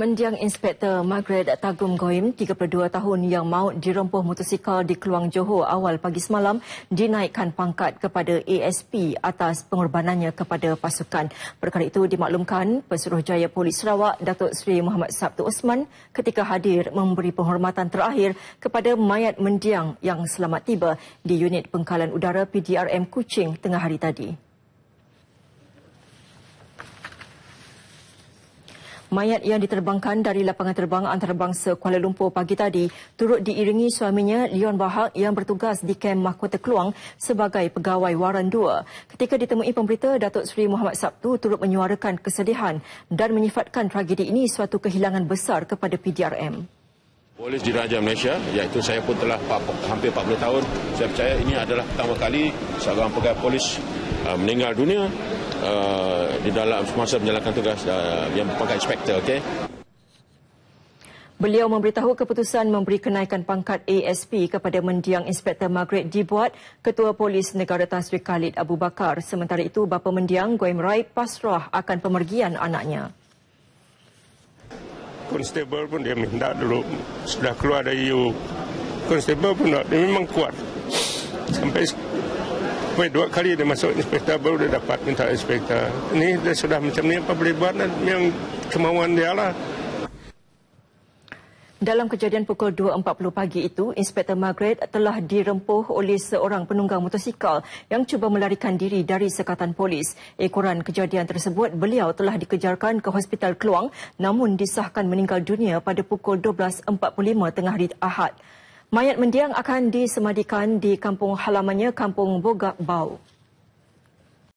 Mendiang Inspektor Margaret Tagum Goim, 32 tahun yang maut dirempuh motosikal di Keluang Johor awal pagi semalam dinaikkan pangkat kepada ASP atas pengorbanannya kepada pasukan. Perkara itu dimaklumkan Pesuruhjaya Polis Sarawak Datuk Seri Muhammad Sabtu Osman ketika hadir memberi penghormatan terakhir kepada mayat mendiang yang selamat tiba di unit pengkalan udara PDRM Kuching tengah hari tadi. Mayat yang diterbangkan dari lapangan terbang antarabangsa Kuala Lumpur pagi tadi turut diiringi suaminya Leon Bahak yang bertugas di kem Mahkota Keluang sebagai pegawai waran dua. Ketika ditemui pemberita, Datuk Seri Muhammad Sabtu turut menyuarakan kesedihan dan menyifatkan tragedi ini suatu kehilangan besar kepada PDRM. Polis Diraja Malaysia, iaitu saya pun telah hampir 40 tahun, saya percaya ini adalah pertama kali seorang pegawai polis uh, meninggal dunia uh, di dalam semasa menjalankan tugas uh, yang pangkat inspektor. Okay? Beliau memberitahu keputusan memberi kenaikan pangkat ASP kepada mendiang Inspektor Margaret dibuat Ketua Polis Negara Tan Sri Khalid Abu Bakar. Sementara itu, bapa mendiang Goim Rai pasrah akan pemergian anaknya. Konstable pun dia minta dulu sudah keluar dari U. Konstable pun dia memang kuat. Sampai Sampai dua kali dia masuk inspektor baru dia dapat minta inspektor. Ini dia sudah macam ni apa boleh buat yang kemauan dia lah. Dalam kejadian pukul 2.40 pagi itu, Inspektor Margaret telah dirempuh oleh seorang penunggang motosikal yang cuba melarikan diri dari sekatan polis. Ekoran kejadian tersebut, beliau telah dikejarkan ke Hospital Keluang namun disahkan meninggal dunia pada pukul 12.45 tengah hari Ahad. Mayat mendiang akan disemadikan di kampung halamannya, Kampung Bogak Bau.